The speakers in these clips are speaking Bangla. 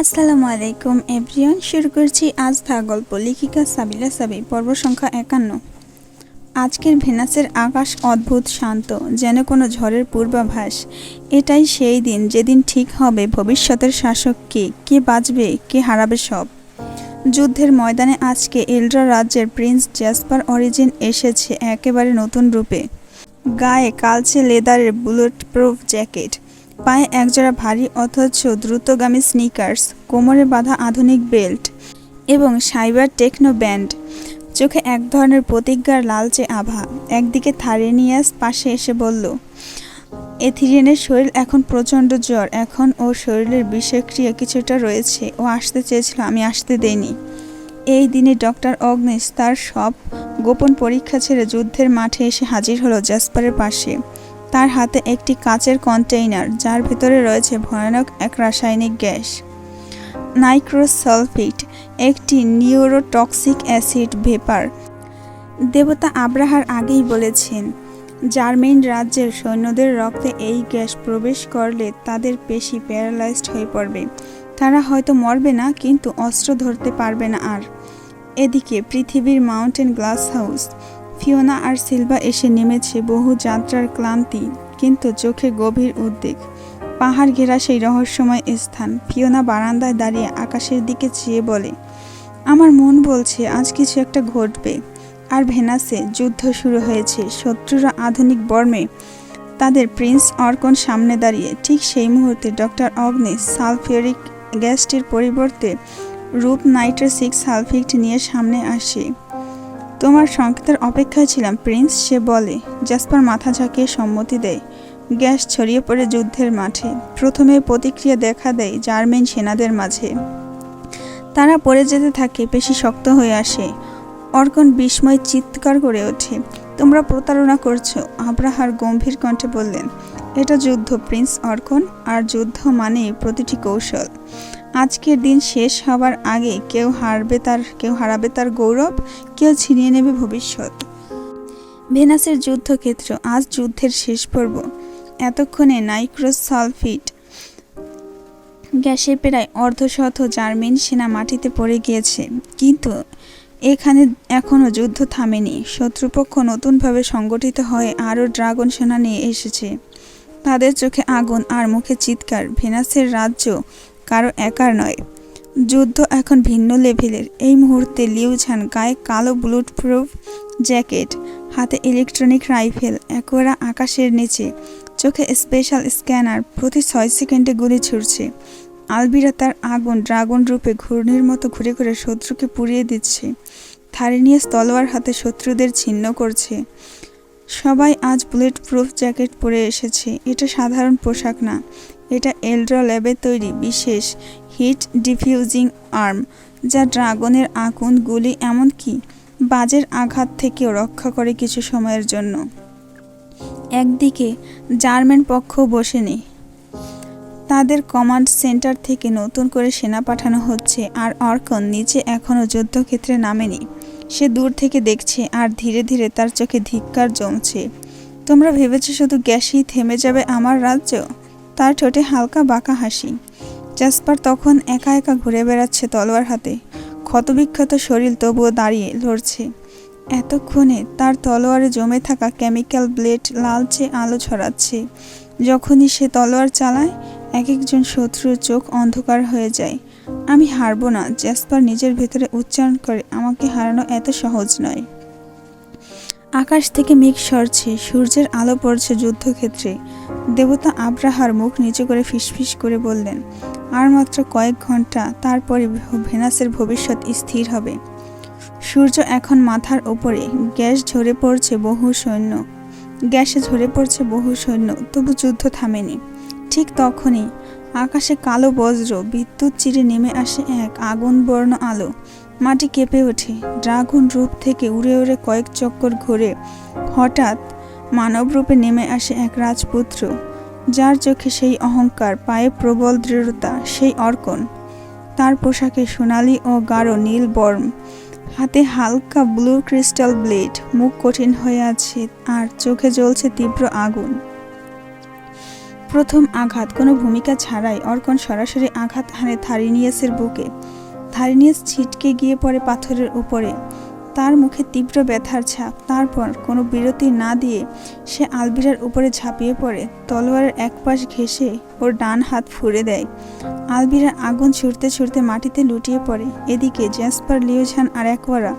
আসসালামু আলাইকুম, এভরিওয়ান। শুরু করছি আজ থা গল্প লেখিকা সাবিলা সাবি, পর্ব সংখ্যা একান্ন। আজকের ভেনাসের আকাশ অদ্ভুত শান্ত, যেন কোনো ঝড়ের পূর্বাভাস। এটাই সেই দিন, যেদিন ঠিক হবে ভবিষ্যতের শাসক কে কে বাঁচবে, কে হারাবে সব। যুদ্ধের ময়দানে আজকে এলড্রা রাজ্যের প্রিন্স জ্যাসপার অরিজিন এসেছে একেবারে নতুন রূপে। গায়ে কালচে লেদারের বুলেট প্রুফ জ্যাকেট। পায়ে একজোড়া ভারী অথচ দ্রুতগামী স্নিকার্স কোমরে বাঁধা আধুনিক বেল্ট এবং সাইবার টেকনো ব্যান্ড চোখে এক ধরনের প্রতিজ্ঞার লালচে আভা। একদিকে থারেনিয়াস পাশে এসে বলল, এথিরিয়ানের শরীর এখন প্রচণ্ড জ্বর। এখন ওর শরীরের বিষক্রিয়া কিছুটা রয়েছে। ও আসতে চেয়েছিল, আমি আসতে দেইনি। এই দিনে ডক্টর অগ্নেশ তার সব গোপন পরীক্ষা ছেড়ে যুদ্ধের মাঠে এসে হাজির হলো জাসপারের পাশে। তার হাতে একটি কাচের কন্টেইনার, যার ভেতরে রয়েছে ভয়ানক এক রাসায়নিক গ্যাস। নাইক্রোসালফেট একটি নিউরোটক্সিক অ্যাসিড ভেপার। দেবতা আব্রাহার আগেই বলেছেন, জার্মেন রাজ্যের সৈন্যদের রক্তে এই গ্যাস প্রবেশ করলে তাদের পেশি প্যারালাইজড হয়ে পড়বে। তারা হয়তো মরবে না, কিন্তু অস্ত্র ধরতে পারবে না আর। এদিকে পৃথিবীর মাউন্টেন গ্লাস হাউস ফিওনা আর সিলভা এসে নেমেছে বহু যাত্রার ক্লান্তি, কিন্তু চোখে গভীর উদ্বেগ। পাহাড় ঘেরা সেই রহস্যময় স্থান। ফিওনা বারান্দায় দাঁড়িয়ে আকাশের দিকে চেয়ে বলে, আমার মন বলছে আজ কিছু একটা ঘটবে। আর ভেনাসে যুদ্ধ শুরু হয়েছে। শত্রুরা আধুনিক বর্মে তাদের প্রিন্স অর্কন সামনে দাঁড়িয়ে, ঠিক সেই মুহূর্তে ডক্টর অগ্নিস সালফিউরিক গ্যাসটির পরিবর্তে রূপ নাইট্রোসিক সালফিক্ট নিয়ে সামনে আসে। তোমার সংকেতের অপেক্ষায় ছিলাম, প্রিন্স, সে বলে। জাসপার মাথা ঝাঁকিয়ে সম্মতি দেয়। গ্যাস ছড়িয়ে পড়ে যুদ্ধের মাঠে। প্রথমে প্রতিক্রিয়া দেখা দেয় জার্মান সেনাদের মাঝে। তারা পড়ে যেতে থাকে বেশি শক্ত হয়ে আসে। অর্কন বিস্ময় চিৎকার করে ওঠে। তোমরা প্রতারণা করছ, আব্রাহার গম্ভীর কণ্ঠে বললেন। এটা যুদ্ধ, প্রিন্স অর্কন, আর যুদ্ধ মানে প্রতিটি কৌশল। আজকের দিন শেষ হবার আগে কেউ হারবে তার, কেউ হারাবে তার গৌরব, কেউ ছিনিয়ে নেবে ভবিষ্যৎ। ভেনাসের যুদ্ধক্ষেত্র, আজ যুদ্ধের শেষ পর্ব। এতক্ষণে নাইক্রোসালফিট গ্যাসে প্রায় অর্ধশত জার্মান সেনা মাটিতে পড়ে গিয়েছে। কিন্তু এখানে এখনও যুদ্ধ থামেনি। শত্রুপক্ষ নতুনভাবে সংগঠিত হয়ে আরও ড্রাগন সেনা নিয়ে এসেছে। তাদের চোখে আগুন আর মুখে চিৎকার। ভেনাসের রাজ্য কারও একার নয়। যুদ্ধ এখন ভিন্ন লেভেলের। এই মুহূর্তে লিউঝান গায়ে কালো বুলেট প্রুফ জ্যাকেট, হাতে ইলেকট্রনিক রাইফেল একোরা আকাশের নিচে, চোখে স্পেশাল স্ক্যানার প্রতি ছয় সেকেন্ডে গুলি ছুটছে আলবিরা তার আগুন ড্রাগন রূপে ঘূর্ণির মতো ঘুরে ঘুরে শত্রুকে পুড়িয়ে দিচ্ছে। থারিনিয়াস তলোয়ার হাতে শত্রুদের ছিন্ন করছে। সবাই আজ বুলেট প্রুফ জ্যাকেট পরে এসেছে। এটা সাধারণ পোশাক না। এটা এলড্রা ল্যাবে তৈরি বিশেষ হিট ডিফিউজিং আর্ম, যা ড্রাগনের আগুন, গুলি, এমনকি বাজের আঘাত থেকেও রক্ষা করে কিছু সময়ের জন্য। একদিকে জার্মান পক্ষ বসেনি। তাদের কমান্ড সেন্টার থেকে নতুন করে সেনা পাঠানো হচ্ছে, আর অর্কন নিচে এখনও যুদ্ধক্ষেত্রে নামেনি। সে দূর থেকে দেখছে আর ধীরে ধীরে তার চোখে ধিক্কার জমছে। তোমরা ভেবেছো শুধু গ্যাসেই থেমে যাবে আমার রাজ্য? তার ঠোঁটে হালকা বাঁকা হাসি। জাসপার তখন একা একা ঘুরে বেড়াচ্ছে তলোয়ার হাতে। ক্ষতবিক্ষত শরীর তবুও দাঁড়িয়ে লড়ছে। এতক্ষণে তার তলোয়ারে জমে থাকা কেমিক্যাল ব্লেড লালচে আলো ছড়াচ্ছে। যখনই সে তলোয়ার চালায়, এক একজন শত্রুর চোখ অন্ধকার হয়ে যায়। আমি হারবো না। জ্যাসপার নিজের ভেতরে উচ্চারণ করে, আমাকে হারানো এত সহজ নয়। আকাশ থেকে মেঘ সরছে, সূর্যের আলো পড়ছে যুদ্ধক্ষেত্রে। দেবতা আব্রাহার মুখ নিচু করে ফিসফিস করে বললেন, আর মাত্র কয়েক ঘণ্টা, তারপরে ভেনাসের ভবিষ্যৎ স্থির হবে। সূর্য এখন মাথার ওপরে, গ্যাস ঝরে পড়ছে বহু সৈন্য। গ্যাসে ঝরে পড়ছে বহু সৈন্য, তবু যুদ্ধ থামেনি। ঠিক তখনই আকাশে কালো বজ্র, বিদ্যুৎ চিরে নেমে আসে এক আগুন বর্ণ আলো। মাটি কেঁপে ওঠে। ড্রাগন রূপ থেকে উড়ে উড়ে কয়েক চক্কর ঘুরে। হঠাৎ মানব রূপে নেমে আসে এক রাজপুত্র। যার চোখে সেই অহংকার, পায়ে প্রবল দৃঢ়তা, সেই অর্কন। তার পোশাকে সোনালি ও গাঢ় নীল বর্ম হাতে হালকা ব্লু ক্রিস্টাল ব্লেড। মুখ কঠিন হয়ে আছে আর চোখে জ্বলছে তীব্র আগুন। প্রথম আঘাত, কোনো ভূমিকা ছাড়াই অর্কন সরাসরি আঘাত হানে থারিনিয়াসের বুকে। থারিনিয়াস ছিটকে গিয়ে পড়ে পাথরের উপরে। তার মুখে তীব্র ব্যথার ছাপ। তারপর কোনো বিরতি না দিয়ে সে আলবিরার উপরে ঝাঁপিয়ে পড়ে। তলোয়ারের এক পাশ ঘেঁষে ওর ডান হাত ফুঁড়ে দেয়। আলবিরা আগুন ছুটতে ছুটতে মাটিতে লুটিয়ে পড়ে। এদিকে জ্যাসপার, লিওঝান আর একওয়ারা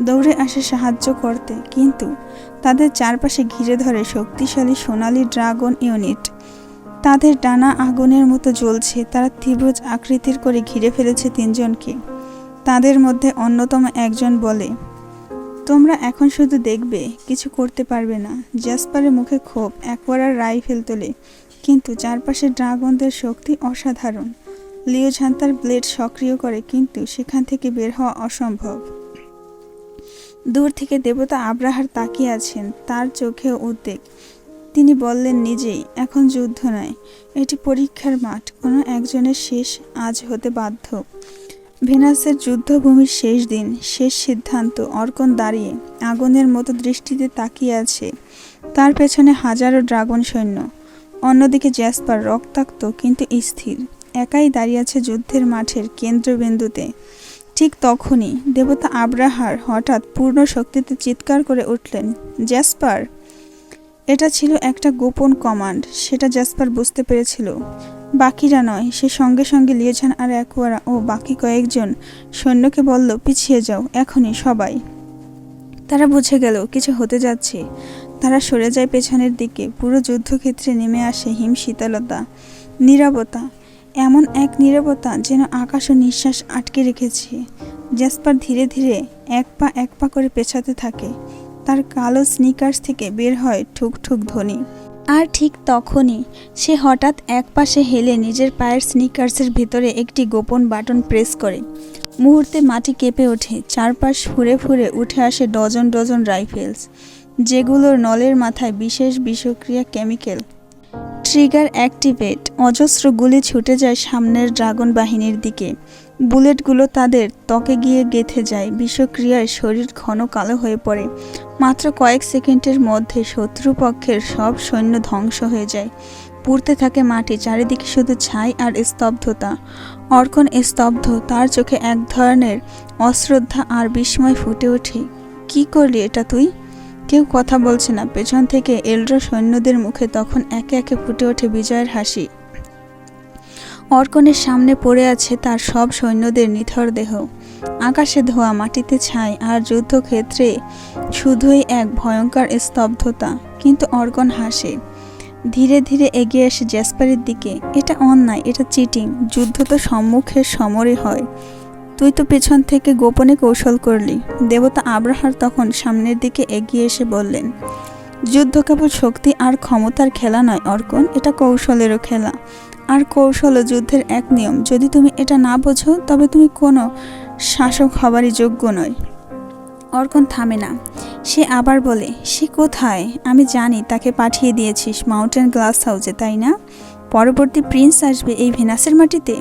দৌড়ে আসে সাহায্য করতে। কিন্তু তাদের চারপাশে ঘিরে ধরে শক্তিশালী সোনালি ড্রাগন ইউনিট। তাদের ডানা আগুনের মতো জ্বলছে, তারা তীব্র আকৃতির করে ঘিরে ফেলেছে তিনজনকে। তাদের মধ্যে অন্যতম একজন বলে, তোমরা এখন শুধু দেখবে, কিছু করতে পারবে না। জাসপারের মুখে ক্ষোভ একবারার রাইফেল তোলে কিন্তু চারপাশে ড্রাগনদের শক্তি অসাধারণ। লিওঝান তার ব্লেড সক্রিয় করে, কিন্তু সেখান থেকে বের হওয়া অসম্ভব। দূর থেকে দেবতা আব্রাহার তাকিয়ে আছেন, তার চোখেও উদ্বেগ। তিনি বললেন, নিজেই, এখন যুদ্ধ নয় এটি পরীক্ষার মাঠ। কোনো একজনের শেষ আজ হতে বাধ্য। ভেনাসের যুদ্ধভূমির শেষ দিন। শেষ সিদ্ধান্ত। অর্কন দাঁড়িয়ে আগুনের মতো দৃষ্টিতে তাকিয়ে আছে। তার পেছনে হাজারো ড্রাগন সৈন্য। অন্যদিকে জ্যাসপার রক্তাক্ত কিন্তু স্থির। একাই দাঁড়িয়ে আছে যুদ্ধের মাঠের কেন্দ্রবিন্দুতে। ঠিক তখনই দেবতা আব্রাহার হঠাৎ পূর্ণ শক্তিতে চিৎকার করে উঠলেন, জ্যাসপার! এটা ছিল একটা গোপন কমান্ড, সেটা জ্যাসপার বুঝতে পেরেছিল। বাকিরা নয়, সে সঙ্গে সঙ্গে লিয়েছেন আর একওয়ারা ও বাকি কয়েকজন সৈন্যকে বলল, পিছিয়ে যাও, এখনই সবাই। তারা বুঝে গেল, কিছু হতে যাচ্ছে। তারা সরে যায় পেছনের দিকে, পুরো যুদ্ধক্ষেত্রে নেমে আসে হিম শীতলতা। নীরবতা, এমন এক নীরবতা যেন আকাশ ও নিঃশ্বাস আটকে রেখেছে। জ্যাসপার ধীরে ধীরে এক পা এক পা করে পেছাতে থাকে। তার কালো স্নিকার্স থেকে বের হয় ঠুক ঠুক ধ্বনি। আর ঠিক তখনই সে হঠাৎ এক পাশে হেলে নিজের পায়ের স্নিকার্সের ভিতরে একটি গোপন বাটন প্রেস করে। মুহূর্তে মাটি কেঁপে ওঠে, চারপাশ ফুরে ফুরে উঠে আসে ডজন ডজন রাইফেলস, যেগুলোর নলের মাথায় বিশেষ বিষক্রিয়া কেমিক্যাল ট্রিগার অ্যাক্টিভেট অজস্র গুলি ছুটে যায় সামনের ড্রাগন বাহিনীর দিকে। বুলেটগুলো তাদের ত্বকে গিয়ে গেথে যায়। বিষক্রিয়ায় শরীর ঘন কালো হয়ে পড়ে। মাত্র কয়েক সেকেন্ডের মধ্যে শত্রুপক্ষের সব সৈন্য ধ্বংস হয়ে যায়। পুড়তে থাকে মাটি, চারিদিকে শুধু ছাই আর স্তব্ধতা। অর্কন স্তব্ধ, তার চোখে এক ধরনের অশ্রদ্ধা আর বিস্ময় ফুটে ওঠে। কি করলি এটা তুই? কেউ কথা বলছে না। পেছন থেকে এলড্রো সৈন্যদের মুখে তখন একে একে ফুটে ওঠে বিজয়ের হাসি। অর্কনের সামনে পড়ে আছে তার সব সৈন্যদের নিথর দেহ। আকাশে ধোয়া, মাটিতে ছাই আর যুদ্ধক্ষেত্রে শুধুই এক ভয়ঙ্কর স্তব্ধতা। কিন্তু অর্কন হাসে। ধীরে ধীরে এগিয়ে আসে জ্যাসপারের দিকে। এটা অন্যায়, এটা চিটিং। যুদ্ধ তো সম্মুখের সমরে হয়। তুই তো পেছন থেকে গোপনে কৌশল করলি। দেবতা আব্রাহার তখন সামনের দিকে এগিয়ে এসে বললেন, যুদ্ধ কেবল শক্তি আর ক্ষমতার খেলা নয় অর্কন, এটা কৌশলেরও খেলা। আর কৌশল ও যুদ্ধের এক নিয়ম। যদি তুমি এটা না বোঝো, তবে তুমি কোনো শাসক হবারই যোগ্য নয় অর্কন থামে না। সে আবার বলে, সে কোথায়? আমি জানি, তাকে পাঠিয়ে দিয়েছিস মাউন্টেন গ্লাস হাউসে, তাই না? পরবর্তী প্রিন্স আসবে এই ভেনাসের মাটিতে?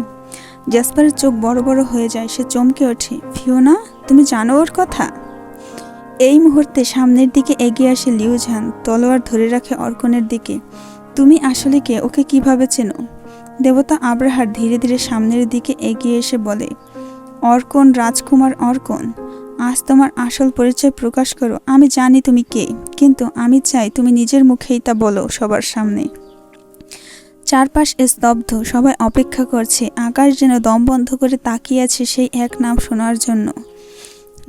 জাসপারের চোখ বড় বড় হয়ে যায়, সে চমকে ওঠে, ফিওনা, তুমি জানো ওর কথা? এই মুহূর্তে সামনের দিকে এগিয়ে আসে লিউঝান তলোয়ার ধরে রাখে অর্কনের দিকে। তুমি আসলে কে? ওকে কীভাবে চেনো? দেবতা আব্রাহার ধীরে ধীরে সামনের দিকে এগিয়ে এসে বলে, অর্কন, রাজকুমার অর্কন, আজ তোমার আসল পরিচয় প্রকাশ করো। আমি জানি তুমি কে, কিন্তু আমি চাই তুমি নিজের মুখেই তা বলো সবার সামনে। চারপাশ স্তব্ধ, সবাই অপেক্ষা করছে, আকাশ যেন দম বন্ধ করে তাকিয়ে আছে সেই এক নাম শোনার জন্য।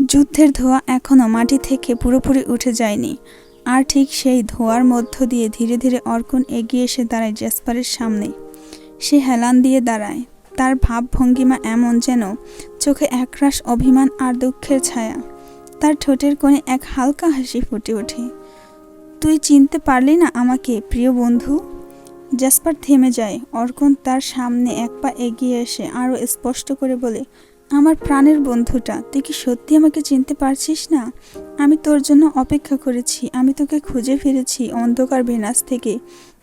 যুদ্ধের ধোঁয়া এখনও মাটি থেকে পুরোপুরি উঠে যায়নি। আর ঠিক সেই ধোঁয়ার মধ্য দিয়ে ধীরে ধীরে অর্কন এগিয়ে এসে দাঁড়ায় জেসপারের সামনে। সে হেলান দিয়ে দাঁড়ায়। তার ভাবভঙ্গিমা এমন যেন চোখে একরাশ অভিমান আর দুঃখের ছায়া। তার ঠোঁটের কোণে এক হালকা হাসি ফুটে ওঠে। তুই চিনতে পারলি না আমাকে, প্রিয় বন্ধু? জাসপার থেমে যায়। অর্কন তার সামনে এক পা এগিয়ে এসে আরও স্পষ্ট করে বলে, আমার প্রাণের বন্ধুটা, তুই কি সত্যি আমাকে চিনতে পারছিস না? আমি তোর জন্য অপেক্ষা করেছি। আমি তোকে খুঁজে ফিরেছি অন্ধকার ভেনাস থেকে,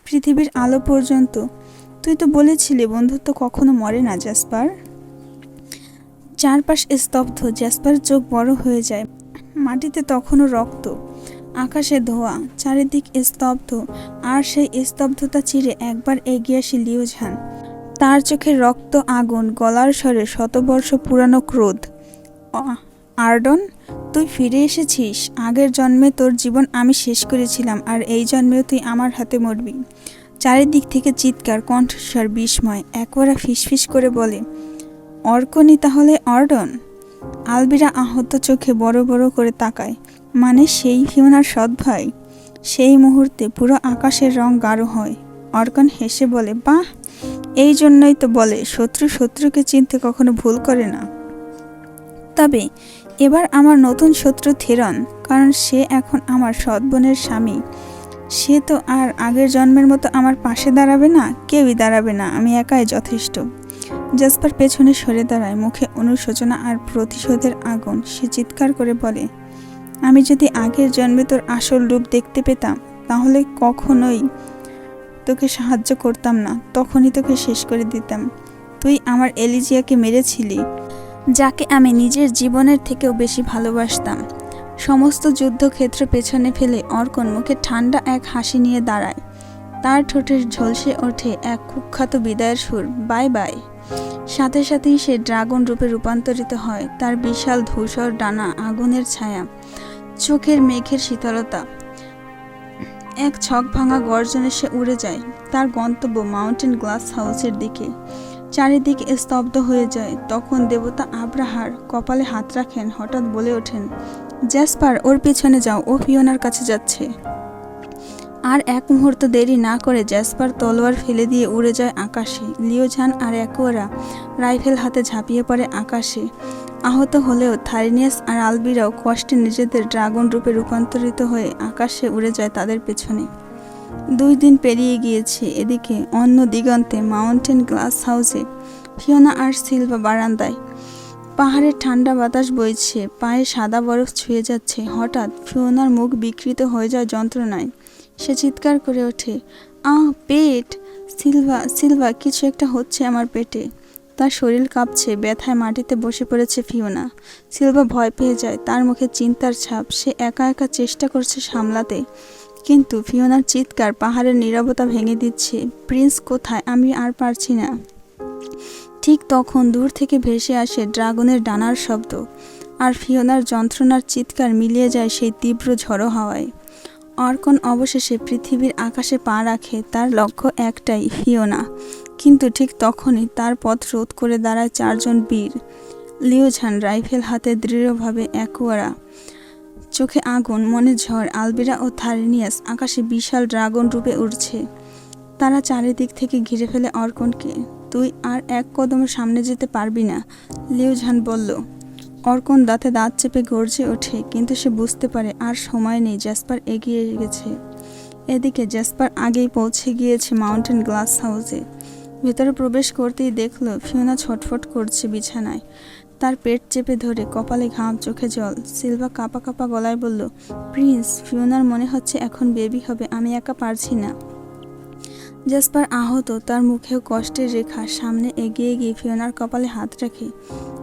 পৃথিবীর আলো পর্যন্ত। তুই তো বলেছিলি, বন্ধুত্ব কখনো মরে না, জাসপার। চারপাশ স্তব্ধ জাসপার চোখ বড় হয়ে যায়। মাটিতে তখনও রক্ত, আকাশে ধোয়া, চারিদিক স্তব্ধ, আর সেই স্তব্ধতা চিরে একবার এগিয়ে আসে লিওঝান তার চোখে রক্ত আগুন, গলার স্বরে শতবর্ষ পুরানো ক্রোধ। আর্ডন, তুই ফিরে এসেছিস? আগের জন্মে তোর জীবন আমি শেষ করেছিলাম, আর এই জন্মেও তুই আমার হাতে মরবি। চারিদিক থেকে চিৎকার, কণ্ঠস্বর, বিস্ময় একবারা ফিসফিস করে বলে, অর্কনি তাহলে অর্ডন? আলবিরা আহত চোখে বড় বড় করে তাকায় মানে সেই ফিওনার সৎ ভাই? সেই মুহূর্তে পুরো আকাশের রং গাঢ় হয়। অর্কন হেসে বলে, বাহ! এই জন্যই তো বলে, শত্রু শত্রুকে চিনতে কখনো ভুল করে না। তবে এবার আমার নতুন শত্রু থেরন, কারণ সে এখন আমার সৎ বোনের স্বামী। সে তো আর আগের জন্মের মতো আমার পাশে দাঁড়াবে না, কেউই দাঁড়াবে না, আমি একাই যথেষ্ট। জাসপার পেছনে সরে দাঁড়ায়, মুখে অনুশোচনা আর প্রতিশোধের আগুন। সে চিৎকার করে বলে, আমি যদি আগের জন্মে তোর আসল রূপ দেখতে পেতাম, তাহলে কখনোই তোকে সাহায্য করতাম না, তখনই তোকে শেষ করে দিতাম। তুই আমার এলিজিয়াকে মেরেছিলি, যাকে আমি নিজের জীবনের থেকেও বেশি ভালোবাসতাম। সমস্ত যুদ্ধক্ষেত্র পেছনে ফেলে অর্কন মুখে ঠান্ডা এক হাসি নিয়ে দাঁড়ায়। তার ঠোঁটের ঝলসে ওঠে এক কুখ্যাত বিদায়ের সুর, বাই বাই। সাথে সাথেই সে ড্রাগন রূপে রূপান্তরিত হয়, তার বিশাল ধূসর ডানা আগুনের ছায়া, চোখের মেঘের শীতলতা। এক ছক ভাঙা গর্জনে সে উড়ে যায়, তার গন্তব্য মাউন্টেন গ্লাস হাউসের দিকে। চারিদিকে স্তব্ধ হয়ে যায়, তখন দেবতা আব্রাহার কপালে হাত রাখেন, হঠাৎ বলে ওঠেন জ্যাসপার ওর পিছনে যাও, ও ফিওনার কাছে যাচ্ছে। আর এক মুহূর্ত দেরি না করে জ্যাসপার তলোয়ার ফেলে দিয়ে উড়ে যায় আকাশে। লিওঝান আর অ্যাকোয়ারা রাইফেল হাতে ঝাঁপিয়ে পড়ে আকাশে। আহত হলেও থারিনিয়াস আর আলবিরাও কষ্টে নিজেদের ড্রাগন রূপে রূপান্তরিত হয়ে আকাশে উড়ে যায় তাদের পেছনে। দুই দিন পেরিয়ে গিয়েছে এদিকে অন্য দিগন্তে মাউন্টেন গ্লাস হাউসে। ফিওনা আর সিলভা বারান্দায়। পাহাড়ের ঠান্ডা বাতাস বইছে, পায়ে সাদা বরফ ছুঁয়ে যাচ্ছে, হঠাৎ ফিওনার মুখ বিকৃত হয়ে যায় যন্ত্রণায়। সে চিৎকার করে ওঠে, আহ, পেট! সিলভা সিলভা, কিছু একটা হচ্ছে আমার পেটে। তার শরীর কাঁপছে, ব্যথায় মাটিতে বসে পড়েছে ফিওনা। সিলভা ভয় পেয়ে যায়, তার মুখে চিন্তার ছাপ, সে একা একা চেষ্টা করছে সামলাতে। কিন্তু ফিওনার চিৎকার পাহাড়ের নীরবতা ভেঙে দিচ্ছে, প্রিন্স কোথায়? আমি আর পারছি না। ঠিক তখন দূর থেকে ভেসে আসে ড্রাগনের ডানার শব্দ, আর ফিওনার যন্ত্রণার চিৎকার মিলিয়ে যায় সেই তীব্র ঝড়ো হাওয়ায়। অর্কন অবশেষে পৃথিবীর আকাশে পা রাখে, তার লক্ষ্য একটাই, ফিওনা। কিন্তু ঠিক তখনই তার পথ রোধ করে দাঁড়ায় চারজন বীর, লিওঝান রাইফেল হাতে দৃঢ়ভাবে একোয়ারা চোখে আগুন, মনে ঝড়, আলবিরা ও থারিনিয়াস আকাশে বিশাল ড্রাগন রূপে উঠছে তারা চারিদিক থেকে ঘিরে ফেলে অর্কনকে। তুই আর এক কদম সামনে যেতে পারবি না লিওঝান বলল। অর্কন দাঁতে দাঁত চেপে গর্জে ওঠে, কিন্তু সে বুঝতে পারে আর সময় নেই, জ্যাসপার এগিয়ে গেছে। এদিকে জ্যাসপার আগেই পৌঁছে গিয়েছে মাউন্টেন গ্লাস হাউসে। ভেতরে প্রবেশ করতেই দেখল, ফিওনা ছটফট করছে বিছানায়। তার পেট চেপে ধরে কপালে ঘাম, চোখে জল। সিলভা কাপা কাপা গলায় বলল, প্রিন্স, ফিওনার মনে হচ্ছে এখন বেবি হবে, আমি একা পারছি না। জাসপার আহত, তার মুখেও কষ্টের রেখা। সামনে এগিয়ে গিয়ে ফিওনার কপালে হাত রাখে।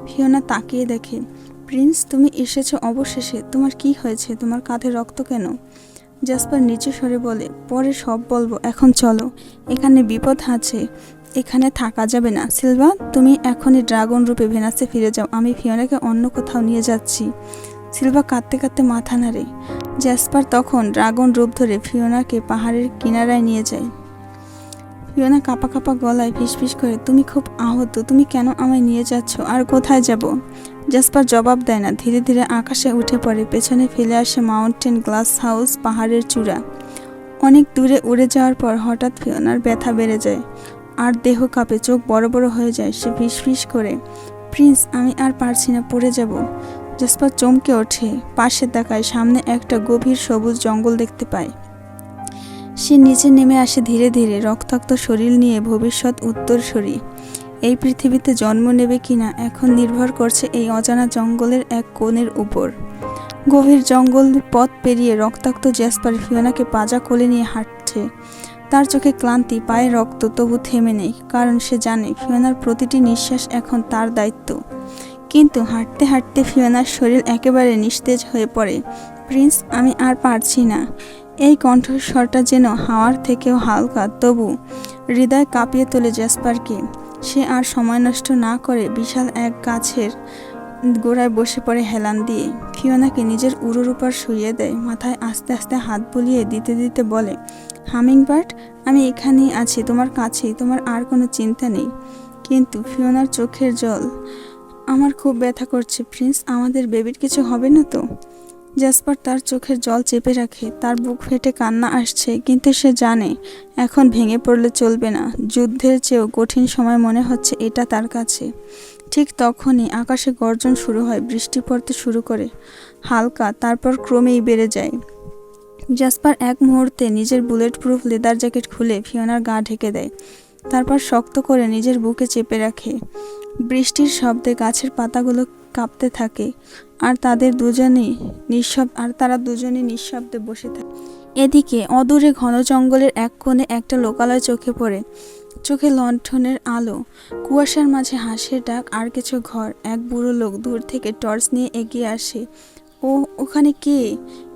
ফিওনা তাকিয়ে দেখে, প্রিন্স, তুমি এসেছ অবশেষে। তোমার কি হয়েছে? তোমার কাঁধে রক্ত কেন? জাসপার নিচু স্বরে বলে, পরে সব বলব। এখন চলো। এখানে বিপদ আছে। এখানে থাকা যাবে না। সিলভা, তুমি এখনই ড্রাগন রূপে ভেনাসে ফিরে যাও। আমি ফিওনাকে অন্য কোথাও নিয়ে যাচ্ছি। সিলভা কাঁদতে কাঁদতে মাথা নাড়ে। জ্যাসপার তখন ড্রাগন রূপ ধরে ফিওনাকে পাহাড়ের কিনারায় নিয়ে যায়। ফিওনা কাপা কাপা গলায় ফিসফিস করে, তুমি খুব আহত, তুমি কেন আমায় নিয়ে যাচ্ছ? আর কোথায় যাব? জাসপার জবাব দেয় না, ধীরে ধীরে আকাশে উঠে পড়ে, পেছনে ফেলে আসে মাউন্টেন গ্লাস হাউস পাহাড়ের চূড়া। অনেক দূরে উড়ে যাওয়ার পর হঠাৎ ফিওনার ব্যথা বেড়ে যায়, আর দেহ কাঁপে, চোখ বড় বড় হয়ে যায়, সে ফিসফিস করে, প্রিন্স, আমি আর পারছি না, পড়ে যাব। জাসপার চমকে ওঠে, পাশে তাকায়, সামনে একটা গভীর সবুজ জঙ্গল দেখতে পায়। সে নিচে নেমে আসে ধীরে ধীরে, রক্তাক্ত শরীর নিয়ে ভবিষ্যৎ উত্তরসূরি। এই পৃথিবীতে জন্ম নেবে কিনা, এখন নির্ভর করছে এই অজানা জঙ্গলের এক কোণের উপর। গভীর জঙ্গল পথ পেরিয়ে রক্তাক্ত জ্যাসপার ফিওনাকে পাজা কোলে নিয়ে হাঁটছে। তার চোখে ক্লান্তি, পায়ে রক্ত, তবু থেমে নেই, কারণ সে জানে ফিওনার প্রতিটি নিঃশ্বাস এখন তার দায়িত্ব। কিন্তু হাঁটতে হাঁটতে ফিওনার শরীর একেবারে নিস্তেজ হয়ে পড়ে। প্রিন্স, আমি আর পারছি না। এই কণ্ঠস্বরটা যেন হাওয়ার থেকেও হালকা, তবু হৃদয় কাঁপিয়ে তোলে জ্যাসপারকে সে আর সময় নষ্ট না করে বিশাল এক গাছের গোড়ায় বসে পড়ে হেলান দিয়ে। ফিওনাকে নিজের উড়োর উপর শুইয়ে দেয়, মাথায় আস্তে আস্তে হাত বুলিয়ে দিতে দিতে বলে, হামিংবার্ড, আমি এখানেই আছি, তোমার কাছেই, তোমার আর কোনো চিন্তা নেই। কিন্তু ফিওনার চোখের জল, আমার খুব ব্যথা করছে, প্রিন্স, আমাদের বেবির কিছু হবে না তো? জাসপার তার চোখের জল চেপে রাখে, তার বুক ফেটে কান্না আসছে, কিন্তু সে জানে, এখন ভেঙে পড়লে চলবে না। যুদ্ধের চেয়েও কঠিন সময় মনে হচ্ছে এটা তার কাছে। ঠিক তখনই আকাশে গর্জন শুরু হয়, বৃষ্টি পড়তে শুরু করে, হালকা, তারপর ক্রমেই বেড়ে যায়। জাসপার এক মুহূর্তে নিজের বুলেট প্রুফ লেদার জ্যাকেট খুলে ফিওনার গা ঢেকে দেয়, তারপর শক্ত করে নিজের বুকে চেপে রাখে। বৃষ্টির শব্দে গাছের পাতাগুলো কাঁপতে থাকে। আর তাদের দুজনেই নিঃশব্দ আর তারা দুজনেই নিঃশব্দে বসে থাকে। এদিকে অদূরে ঘন জঙ্গলের এক কোণে একটা লোকালয় চোখে পড়ে। চোখে লণ্ঠনের আলো, কুয়াশার মাঝে হাঁসের ডাক, আর কিছু ঘর। এক বুড়ো লোক দূর থেকে টর্চ নিয়ে এগিয়ে আসে। ও, ওখানে কে?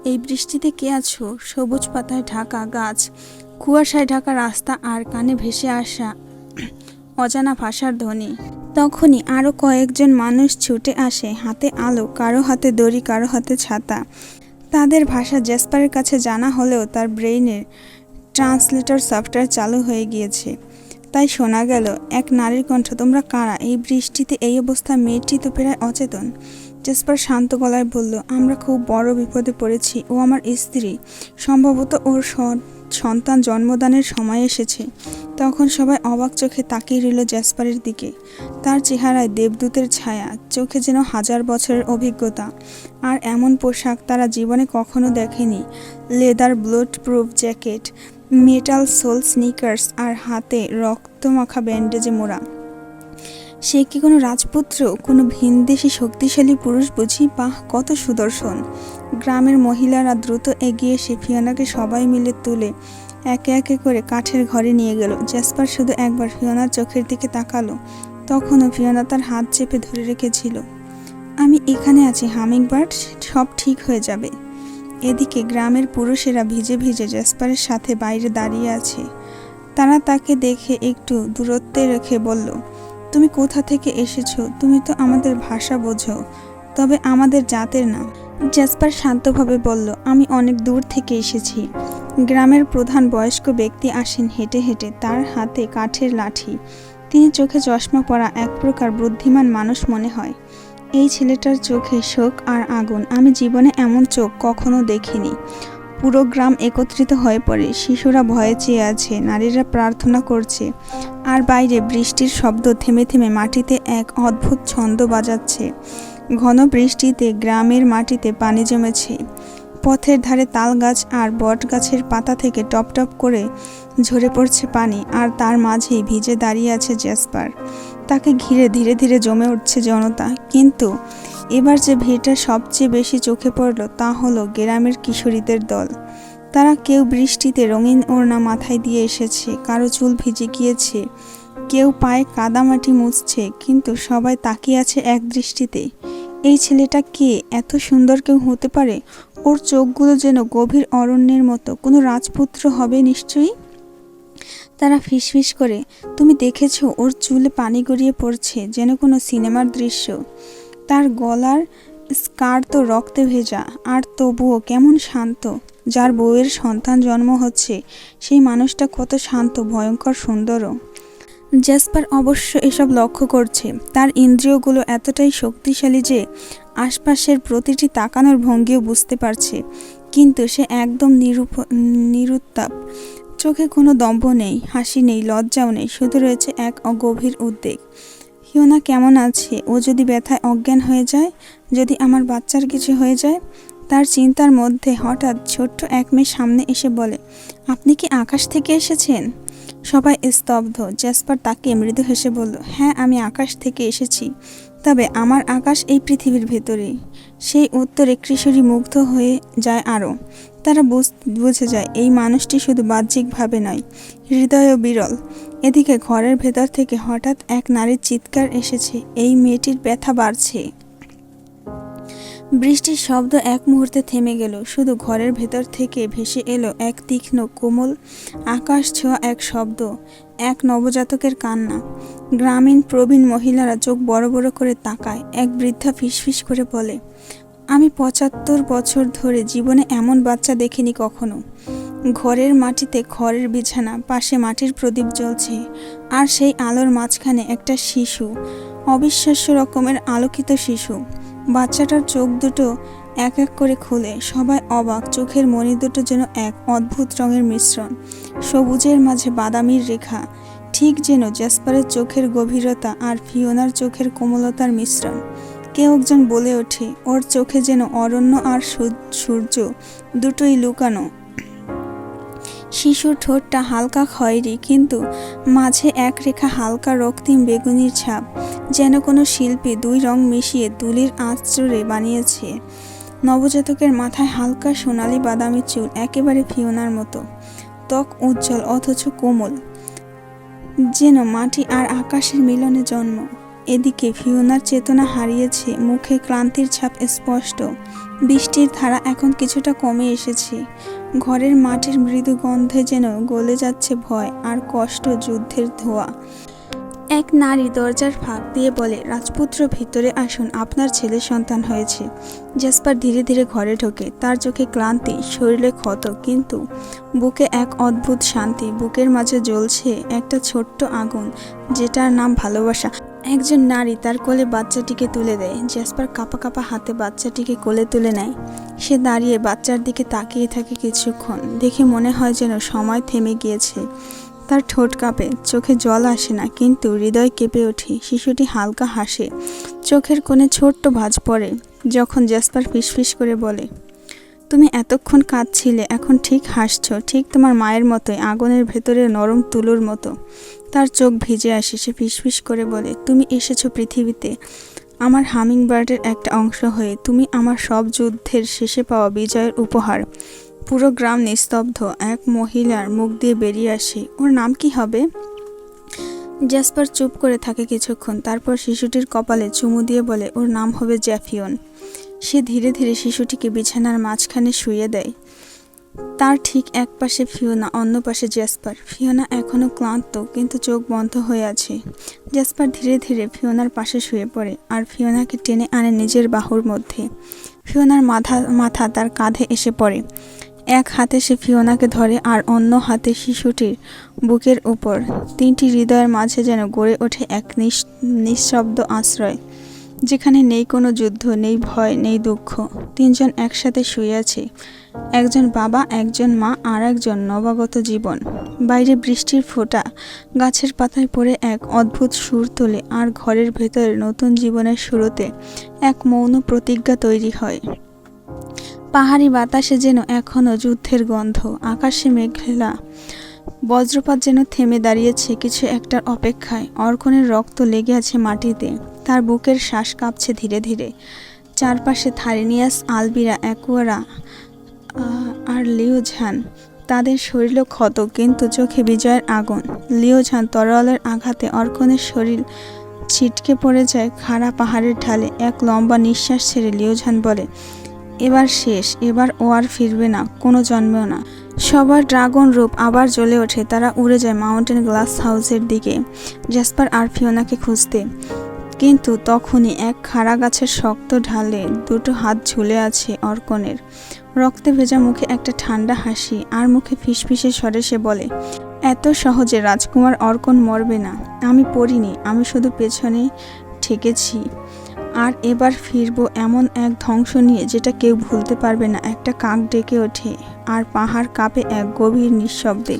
এই বৃষ্টিতে কে আছো? সবুজ পাতায় ঢাকা গাছ, কুয়াশায় ঢাকা রাস্তা, আর কানে ভেসে আসা অজানা ভাষার ধ্বনি। তখনই আরও কয়েকজন মানুষ ছুটে আসে, হাতে আলো, কারও হাতে দড়ি, কারও হাতে ছাতা। তাদের ভাষা জেসপারের কাছে জানা হলেও তার ব্রেইনের ট্রান্সলেটর সফটওয়্যার চালু হয়ে গিয়েছে। তাই শোনা গেল, এক নারীর কণ্ঠ, তোমরা কারা? এই বৃষ্টিতে এই অবস্থা, মেয়েটি তো প্রায় অচেতন। জেসপার শান্ত গলায় বলল, আমরা খুব বড় বিপদে পড়েছি, ও আমার স্ত্রী। সম্ভবত ওর সন্তান জন্মদানের সময় এসেছে। তখন সবাই অবাক চোখে তাকিয়ে রইল জ্যাসপারের দিকে। তার চেহারায় দেবদূতের ছায়া, চোখে যেন হাজার বছরের অভিজ্ঞতা। আর এমন পোশাক তারা জীবনে কখনো দেখেনি। Leather blood proof jacket, metal sole sneakers আর হাতে রক্তমাখা ব্যান্ডেজে মোড়া। সে কি কোনো রাজপুত্র, কোনো ভিনদেশি শক্তিশালী পুরুষ বুঝি? বাহ, কত সুদর্শন। গ্রামের মহিলারা দ্রুত এগিয়ে এসে ফিয়ানাকে সবাই মিলে তুলে একে একে করে কাঠের ঘরে নিয়ে গেল। জ্যাসপার শুধু একবার ফিওনার চোখের দিকে তাকালো। তখনও ফিওনা তার হাত চেপে ধরে রেখেছিল। আমি এখানে আছি, হামিংবার্ড। সব ঠিক হয়ে যাবে। এদিকে গ্রামের পুরুষেরা ভিজে ভিজে জ্যাসপারের সাথে বাইরে দাঁড়িয়ে আছে। তারা তাকে দেখে একটু দূরত্বে রেখে বলল, তুমি কোথা থেকে এসেছ? তুমি তো আমাদের ভাষা বোঝো, তবে আমাদের জাতের না জ্যাসপার শান্তভাবে বলল, আমি অনেক দূর থেকে এসেছি। গ্রামের প্রধান বয়স্ক ব্যক্তি আসেন হেঁটে হেঁটে, তার হাতে কাঠের লাঠি। তিনি চোখে চশমা পরা এক প্রকার বুদ্ধিমান মানুষ মনে হয়। এই ছেলেটার চোখে শোক আর আগুন। আমি জীবনে এমন চোখ কখনো দেখিনি। পুরো গ্রাম একত্রিত হয়ে পড়ে। শিশুরা ভয়ে চেয়ে আছে, নারীরা প্রার্থনা করছে। আর বাইরে বৃষ্টির শব্দ থেমে থেমে মাটিতে এক অদ্ভুত ছন্দ বাজাচ্ছে। ঘন বৃষ্টিতে গ্রামের মাটিতে পানি জমেছে। পথের ধারে তাল গাছ আর বট গাছের পাতা থেকে টপ টপ করে ঝরে পড়ছে পানি আর তার মাঝেই ভিজে দাঁড়িয়ে আছে জ্যাসপার তাকে ঘিরে ধীরে ধীরে জমে উঠছে জনতা। কিন্তু এবার যে ভিড়টা সবচেয়ে বেশি চোখে পড়ল তা হলো গ্রামের কিশোরীদের দল। তারা কেউ বৃষ্টিতে রঙিন ওড়না মাথায় দিয়ে এসেছে, কারও চুল ভিজে গিয়েছে, কেউ পায়ে কাদামাটি মুছছে, কিন্তু সবাই তাকিয়ে আছে এক দৃষ্টিতে এই ছেলেটা কে? এত সুন্দর কেউ হতে পারে? ওর চোখগুলো যেন গভীর অরণ্যের মতো। কোনো রাজপুত্র হবে নিশ্চয়ই? তারা ফিসফিস করে। তুমি দেখেছ ওর চুলে পানি গড়িয়ে পড়ছে, যেন কোনো সিনেমার দৃশ্য। তার গলার স্কার্ট তো রক্তে ভেজা, আর তবুও কেমন শান্ত। যার বউয়ের সন্তান জন্ম হচ্ছে, সেই মানুষটা কত শান্ত, ভয়ঙ্কর, সুন্দরও। জ্যাসপার অবশ্য এসব লক্ষ্য করছে। তার ইন্দ্রিয়গুলো এতটাই শক্তিশালী যে আশপাশের প্রতিটি তাকানোর ভঙ্গিও বুঝতে পারছে। কিন্তু সে একদম নিরুপ, নিরুত্তাপ। চোখে কোনো দম্ভ নেই, হাসি নেই, লজ্জাও নেই, শুধু রয়েছে এক অগভীর উদ্বেগ। হিওনা কেমন আছে? ও যদি ব্যথায় অজ্ঞান হয়ে যায়? যদি আমার বাচ্চার কিছু হয়ে যায়? তার চিন্তার মধ্যে হঠাৎ ছোট্ট এক মেয়ে সামনে এসে বলে, আপনি কি আকাশ থেকে এসেছেন? সবাই স্তব্ধ। জ্যাসপার তাকে মৃদু হেসে বলল হ্যাঁ আমি আকাশ থেকে এসেছি। তবে আমার আকাশ এই পৃথিবীর ভেতরে। সেই উত্তরে কিশোরী মুগ্ধ হয়ে যায় আরও। তারা বুঝ- বুঝে যায়, এই মানুষটি শুধু বাহ্যিকভাবে নয়, হৃদয়ও বিরল। এদিকে ঘরের ভেতর থেকে হঠাৎ এক নারীর চিৎকার এসেছে, এই মেয়েটির ব্যথা বাড়ছে। বৃষ্টির শব্দ এক মুহূর্তে থেমে গেল। শুধু ঘরের ভেতর থেকে ভেসে এলো এক তীক্ষ্ণ কোমল আকাশ ছোঁয়া এক শব্দ, এক নবজাতকের কান্না। গ্রামীণ প্রবীণ মহিলারা চোখ বড় বড় করে তাকায়। এক বৃদ্ধা ফিসফিস করে বলে, আমি পঁচাত্তর বছর ধরে জীবনে এমন বাচ্চা দেখিনি কখনো। ঘরের মাটিতে খড়ের বিছানা, পাশে মাটির প্রদীপ জ্বলছে, আর সেই আলোর মাঝখানে একটা শিশু, অবিশ্বাস্য রকমের আলোকিত শিশু। বাচ্চাটার চোখ দুটো এক এক করে খুলে, সবাই অবাক, চোখের মণি দুটো যেন এক অদ্ভুত রঙের মিশ্রণ। সবুজের মাঝে বাদামির রেখা, ঠিক যেন জ্যাসপারের চোখের গভীরতা আর ফিওনার চোখের কোমলতার মিশ্রণ। কেউ একজন বলে ওঠে, ওর চোখে যেন অরণ্য আর সূর্য দুটোই লুকানো শিশুর ঠোঁটটা হালকা খয়েরি, কিন্তু মাঝে এক রেখা হালকা রক্তিম বেগুনির ছাপ, যেন কোনো শিল্পী দুই রং মিশিয়ে তুলির আঁচড়ে বানিয়েছে। নবজাতকের মাথায় হালকা সোনালি বাদামি চুল, একেবারে ফিওনার মতো। ত্বক উজ্জ্বল, অথচ কোমল, যেন মাটি আর আকাশের মিলনে জন্ম। এদিকে ফিওনার চেতনা হারিয়েছে, মুখে ক্লান্তির ছাপ স্পষ্ট। বৃষ্টির ধারা এখন কিছুটা কমে এসেছে। ঘরের মাটির মৃদু গন্ধে যেন গলে যাচ্ছে ভয় আর কষ্ট যুদ্ধের ধোয়া। এক নারী দরজার ফাঁক দিয়ে বলে, রাজপুত্র, ভিতরে আসুন। আপনার ছেলে সন্তান হয়েছে জাসপার ধীরে ধীরে ঘরে ঢোকে। তার চোখে ক্লান্তি, শরীরে ক্ষত, কিন্তু বুকে এক অদ্ভুত শান্তি। বুকের মাঝে জ্বলছে একটা ছোট্ট আগুন, যেটার নাম ভালোবাসা। একজন নারী তার কোলে বাচ্চাটিকে তুলে দেয়। জাসপার কাপা কাপা হাতে বাচ্চাটিকে কোলে তুলে নেয়। সে দাঁড়িয়ে বাচ্চার দিকে তাকিয়ে থাকে কিছুক্ষণ। দেখে মনে হয় যেন সময় থেমে গিয়েছে। তার ঠোঁট কাঁপে। চোখে জল আসে না, কিন্তু হৃদয় কেঁপে ওঠে। শিশুটি হালকা হাসে। চোখের কোণে ছোট্ট ভাঁজ পড়ে, যখন জাসপার ফিসফিস করে বলে তুমি এতক্ষণ কাঁদছিলে, এখন ঠিক হাসছো, ঠিক তোমার মায়ের মতোই, আগুনের ভেতরে নরম তুলোর মতো। তার চোখ ভিজে আসে, সে ফিসফিস করে বলে, তুমি এসেছ পৃথিবীতে। আমার হামিং বার্ডের একটা অংশ হয়ে তুমি আমার সব যুদ্ধের শেষে পাওয়া বিজয়ের উপহার। পুরো গ্রাম নিস্তব্ধ, এক মহিলার মুখ দিয়ে বেরিয়ে আসে। ওর নাম কি হবে? জ্যাসপার চুপ করে থাকে কিছুক্ষণ, তারপর শিশুটির কপালে চুমু দিয়ে বলে, ওর নাম হবে জ্যাফিয়ন। সে ধীরে ধীরে শিশুটিকে বিছানার মাঝখানে শুয়ে দেয়। তার ঠিক এক পাশে ফিওনা, অন্য পাশে জ্যাসপার। ফিওনা এখনও ক্লান্ত, কিন্তু চোখ বন্ধ হয়ে আছে। জ্যাসপার ধীরে ধীরে ফিওনার পাশে শুয়ে পড়ে আর ফিওনাকে টেনে আনে নিজের বাহুর মধ্যে। ফিওনার মাথা মাথা তার কাঁধে এসে পড়ে। এক হাতে সে ফিওনাকে ধরে আর অন্য হাতে শিশুটির বুকের উপর। তিনটি হৃদয়ের মাঝে যেন গড়ে ওঠে এক নিঃশব্দ আশ্রয়। যেখানে নেই কোনো যুদ্ধ, নেই ভয়, নেই দুঃখ। তিনজন একসাথে শুয়ে আছে। একজন বাবা, একজন মা, আর একজন নবাগত জীবন। বাইরে বৃষ্টির ফোঁটা, গাছের পাতায় পড়ে এক অদ্ভুত সুর তোলে, আর ঘরের ভেতরে নতুন জীবনের শুরুতে এক মৌন প্রতিজ্ঞা তৈরি হয়। পাহাড়ি বাতাসে যেন এখনও যুদ্ধের গন্ধ, আকাশে মেঘলা। বজ্রপাত যেন থেমে দাঁড়িয়েছে কিছু একটার অপেক্ষায়, অর্কনের রক্ত লেগে আছে মাটিতে। তার বুকের শ্বাস কাঁপছে ধীরে ধীরে। চারপাশে থারিনিয়াস, আলবিরা, অ্যাকুয়ারা আর লিওঝান। তাদের শরীরও ক্ষত, কিন্তু চোখে বিজয়ের আগুন। লিওঝান তরোয়ালের আঘাতে অর্কনের শরীর ছিটকে পড়ে যায় খাড়া পাহাড়ের ঢালে। এক লম্বা নিঃশ্বাস ছেড়ে লিওঝান বলে, এবার শেষ, এবার ও আর ফিরবে না, কোনো জন্মেও না। সবার ড্রাগন রূপ আবার জ্বলে ওঠে, তারা উড়ে যায় মাউন্টেন গ্লাস হাউসের দিকে। জাসপার আর ফিওনাকে খুঁজতে। কিন্তু তখনই এক খাড়া গাছের শক্ত ঢালে দুটো হাত ঝুলে আছে অর্কনের। রক্তে ভেজা মুখে একটা ঠান্ডা হাসি আর মুখে ফিসফিসে স্বরে সে বলে, এত সহজে রাজকুমার অর্কন মরবে না। আমি পড়িনি, আমি শুধু পেছনে ঠেকেছি। আর এবার ফিরবো এমন এক ধ্বংস নিয়ে যেটা কেউ ভুলতে পারবে না। একটা কাক ডেকে ওঠে আর পাহাড় কাঁপে এক গভীর নিঃশব্দে।